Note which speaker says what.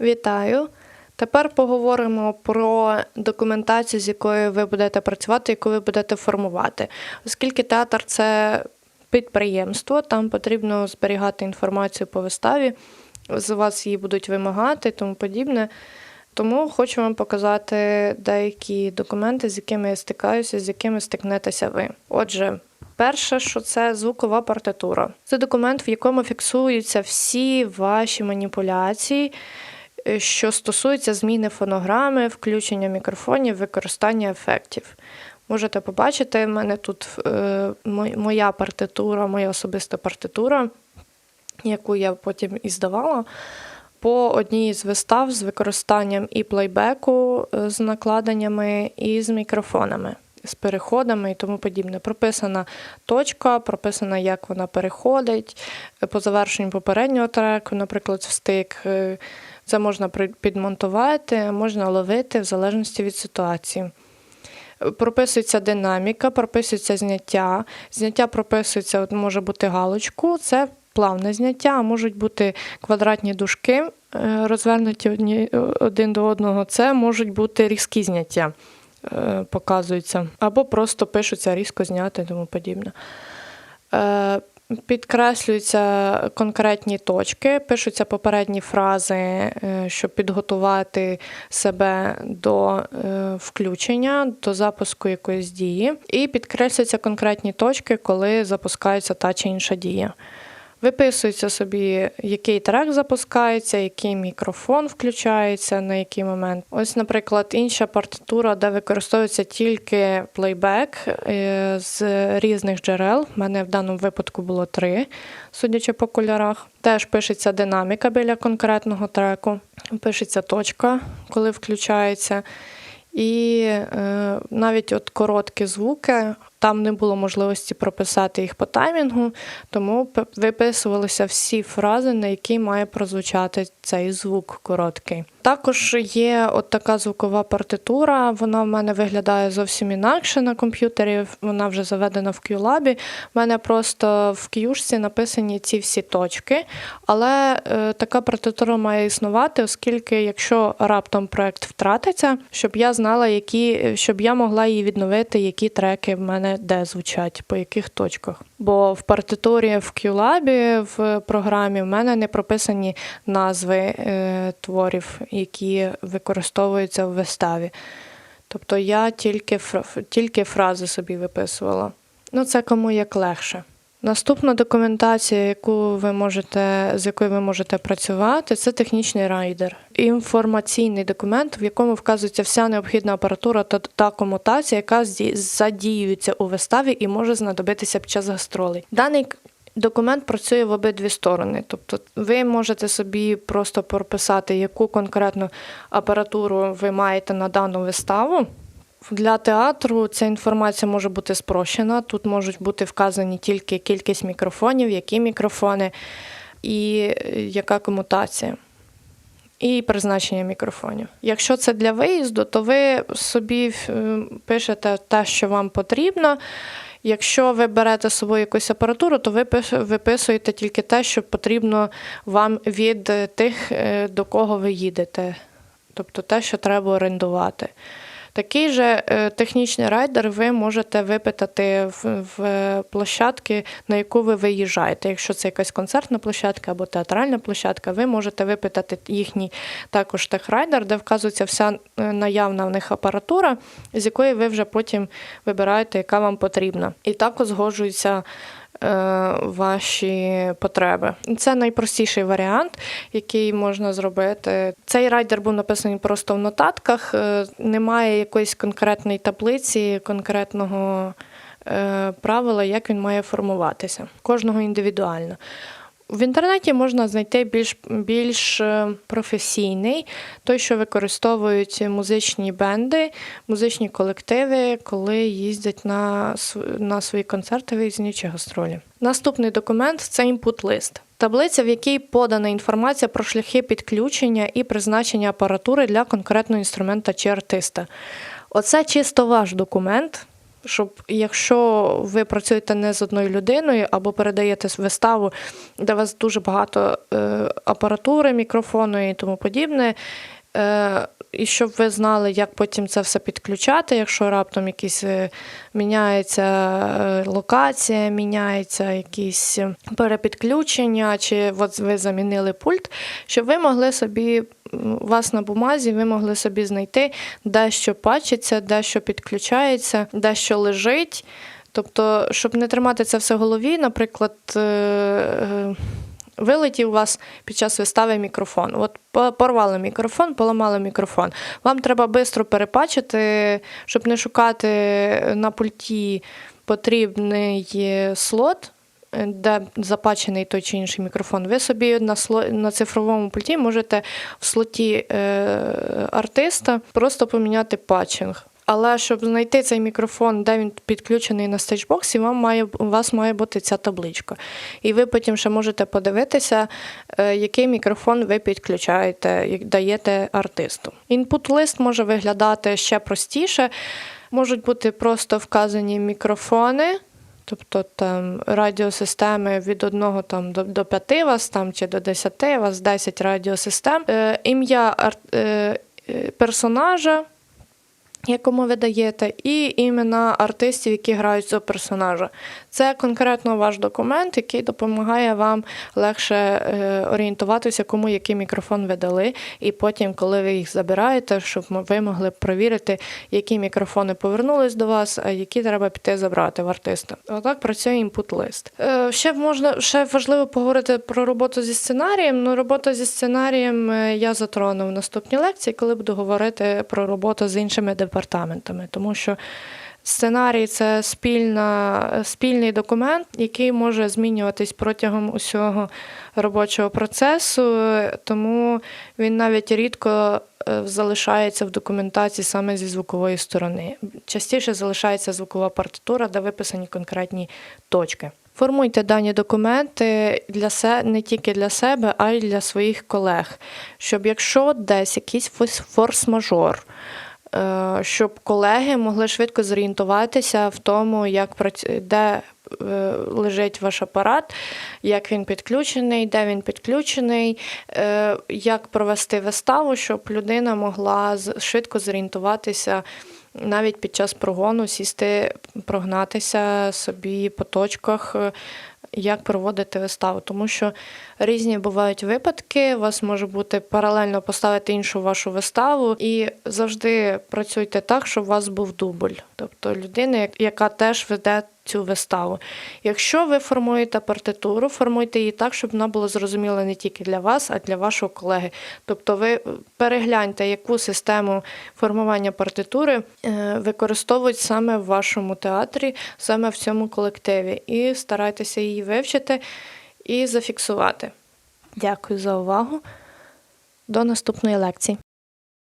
Speaker 1: Вітаю! Тепер поговоримо про документацію, з якою ви будете працювати, яку ви будете формувати. Оскільки театр це підприємство, там потрібно зберігати інформацію по виставі, з вас її будуть вимагати і тому подібне. Тому хочу вам показати деякі документи, з якими я стикаюся, з якими стикнетеся ви. Отже, перше, що це звукова партитура. Це документ, в якому фіксуються всі ваші маніпуляції, що стосуються зміни фонограми, включення мікрофонів, використання ефектів. Можете побачити, в мене тут е, моя партитура, моя особиста партитура, яку я потім і здавала по одній з вистав з використанням і плейбеку е, з накладеннями, і з мікрофонами, з переходами і тому подібне. Прописана точка, прописана, як вона переходить. Е, По завершенню попереднього треку, наприклад, в стик. Е, Це можна підмонтувати, можна ловити в залежності від ситуації. Прописується динаміка, прописується зняття. Зняття прописується, от може бути галочку, це плавне зняття, а можуть бути квадратні дужки, е, розвернуті один до одного. Це можуть бути різкі зняття, е, показуються. Або просто пишуться різко зняти тому подібне. Підкреслюються конкретні точки, пишуться попередні фрази, е, щоб підготувати себе до е, включення, до запуску якоїсь дії, і підкреслюються конкретні точки, коли запускається та чи інша дія. Виписується собі, який трек запускається, який мікрофон включається, на який момент. Ось, наприклад, інша партитура, де використовується тільки плейбек е, з різних джерел. У мене в даному випадку було три, судячи по кольорах. Теж пишеться динаміка біля конкретного треку, пишеться точка, коли включається. І е, навіть от короткі звуки, там не було можливості прописати їх по таймінгу, тому виписувалися всі фрази, на які має прозвучати цей звук короткий. Також є от така звукова партитура, вона в мене виглядає зовсім інакше на комп'ютері, вона вже заведена в QLab. У мене просто в к'юшці написані ці всі точки, але е, така партитура має існувати, оскільки якщо раптом проект втратиться, щоб я знала, які, щоб я могла її відновити, які треки в мене де звучать, по яких точках. Бо в партитурі в QLab в програмі в мене не прописані назви е, творів, які використовуються в виставі. Тобто я тільки, тільки фрази собі виписувала. Ну, це кому як легше. Наступна документація, яку ви можете, з якою ви можете працювати, це технічний райдер. Інформаційний документ, в якому вказується вся необхідна апаратура та, та комутація, яка задіюється у виставі і може знадобитися під час гастролей. Даний документ працює в обидві сторони. Тобто ви можете собі просто прописати, яку конкретну апаратуру ви маєте на дану виставу. Для театру ця інформація може бути спрощена. Тут можуть бути вказані тільки кількість мікрофонів, які мікрофони і е, яка комутація. І призначення мікрофонів. Якщо це для виїзду, то ви собі е, пишете те, що вам потрібно. Якщо ви берете з собою якусь апаратуру, то ви виписуєте тільки те, що потрібно вам від е, тих, е, до кого ви їдете. Тобто те, що треба орендувати. Такий же е, технічний райдер ви можете випитати в, площадки, на яку ви виїжджаєте. Якщо це якась концертна площадка або театральна площадка, ви можете випитати їхній також техрайдер, де вказується вся е, наявна в них апаратура, з якої ви вже потім вибираєте, яка вам потрібна. І так узгоджуються е, ваші потреби. Це найпростіший варіант, який можна зробити. Цей райдер був написаний просто в нотатках. е, Немає якоїсь конкретної таблиці, конкретного е, правила, як він має формуватися. Кожного індивідуально. В інтернеті можна знайти більш, більш е, професійний, той, що використовують музичні бенди, музичні колективи, коли їздять на, на свої концерти, виїзні чи гастролі. Наступний документ це імпут-лист. Таблиця, в якій подана інформація про шляхи підключення і призначення апаратури для конкретного інструмента чи артиста. Оце чисто ваш документ. Щоб якщо ви працюєте не з одною людиною або передаєте виставу, де у вас дуже багато е, апаратури, мікрофону і тому подібне. Е, і щоб ви знали, як потім це все підключати, якщо раптом якісь е, міняється локація, міняється якісь перепідключення, чи от ви замінили пульт, щоб ви могли собі, у вас на бумазі, ви могли собі знайти, де що пачеться, де що підключається, де що лежить. Тобто, щоб не тримати це все в голові, наприклад, е, е, вилетів у вас під час вистави мікрофон. От порвали мікрофон, поламали мікрофон. Вам треба швидко перепачити, щоб не шукати на пульті потрібний е, слот. Де запачений той чи інший мікрофон, ви собі на сло... на цифровому пульті можете в слоті е... артиста просто поміняти патчинг. Але щоб знайти цей мікрофон, де він підключений на стейджбоксі, вам має, у вас має бути ця табличка. І ви потім ще можете подивитися, е, який мікрофон ви підключаєте, даєте артисту. Інпут-лист може виглядати ще простіше. Можуть бути просто вказані мікрофони. Тобто там радіосистеми від 1 там, до, до 5 вас там, чи до 10, вас 10 радіосистем. Е, ім'я е, е, персонажа, якому ви даєте, і імена артистів, які грають цього персонажа. Це конкретно ваш документ, який допомагає вам легше е, орієнтуватися, кому який мікрофон ви дали, і потім, коли ви їх забираєте, щоб ви могли провірити, які мікрофони повернулись до вас, а які треба піти забрати в артиста. Отак працює інпут-лист. Е, ще можна ще важливо поговорити про роботу зі сценарієм. Ну, робота зі сценарієм е, я затрону в наступній лекції, коли буду говорити про роботу з іншими департаментами, тому що. Сценарій це спільна, спільний документ, який може змінюватись протягом усього робочого процесу, тому він навіть рідко е, залишається в документації саме зі звукової сторони. Частіше залишається звукова партитура, де виписані конкретні точки. Формуйте дані документи для се не тільки для себе, а й для своїх колег, щоб якщо десь якийсь форс-мажор, щоб колеги могли швидко зорієнтуватися в тому, як прац- де е, лежить ваш апарат, як він підключений, де він підключений, е, як провести виставу, щоб людина могла швидко зорієнтуватися. Навіть під час прогону сісти, прогнатися собі по точках, е, як проводити виставу. Тому що різні бувають випадки, у вас може бути паралельно поставити іншу вашу виставу, і завжди працюйте так, щоб у вас був дубль. Тобто людина, яка теж веде цю виставу. Якщо ви формуєте партитуру, формуйте її так, щоб вона була зрозуміла не тільки для вас, а для вашого колеги. Тобто ви перегляньте, яку систему формування партитури е, використовують саме в вашому театрі, саме в цьому колективі, і старайтеся її вивчити і зафіксувати. Дякую за увагу. До наступної лекції.